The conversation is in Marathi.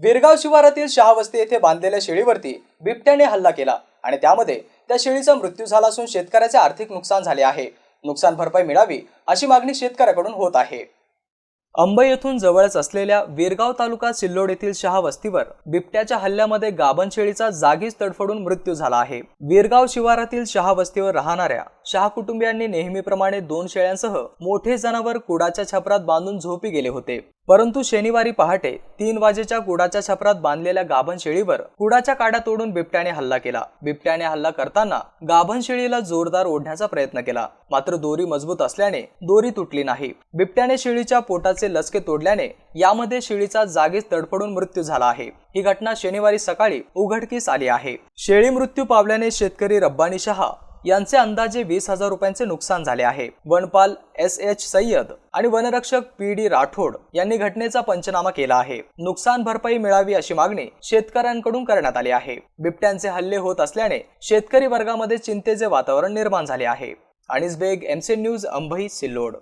विरगाव शिवारातील शहावस्ती येथे बांधलेल्या शेळीवरती बिबट्याने हल्ला केला आणि त्यामध्ये त्या शेळीचा मृत्यू झाला असून शेतकऱ्याचे आर्थिक नुकसान झाले आहे. नुकसान भरपाई मिळावी अशी मागणी शेतकऱ्याकडून होत आहे. अंबई येथून जवळच असलेल्या विरगाव तालुका सिल्लोड येथील शहावस्तीवर बिबट्याच्या हल्ल्यामध्ये गाभण शेळीचा जागीच तडफडून मृत्यू झाला आहे. विरगाव शिवारातील शहावस्तीवर राहणाऱ्या शहा कुटुंबियांनी नेहमीप्रमाणे दोन शेळ्यांसह मोठे जनावर कुडाच्या छपरात बांधून झोपी गेले होते. परंतु शनिवारी पहाटे तीन वाजेच्या कुडाच्या छपरात बांधलेल्या गाभण शेळीवर कुडाच्या काड्या तोडून बिबट्याने हल्ला केला. बिबट्याने हल्ला करताना गाभण शेळीला जोरदार ओढण्याचा प्रयत्न केला. मात्र दोरी मजबूत असल्याने दोरी तुटली नाही. बिबट्याने शेळीच्या पोटाचे लचके तोडल्याने यामध्ये शेळीचा जागीच तडफडून मृत्यू झाला आहे. ही घटना शनिवारी सकाळी उघडकीस आली आहे. शेळी मृत्यू पावल्याने शेतकरी रब्बानी शहा यांचे अंदाजे वीस हजार रुपयांचे नुकसान झाले आहे. वनपाल एस. एच. सय्यद आणि वनरक्षक पी. डी. राठोड यांनी घटनेचा पंचनामा केला आहे. नुकसान भरपाई मिळावी अशी मागणी शेतकऱ्यांकडून करण्यात आली आहे. बिबट्यांचे हल्ले होत असल्याने शेतकरी वर्गामध्ये चिंतेचे वातावरण निर्माण झाले आहे. अनिस बेग एमसी न्यूज अंबई सिल्लोड.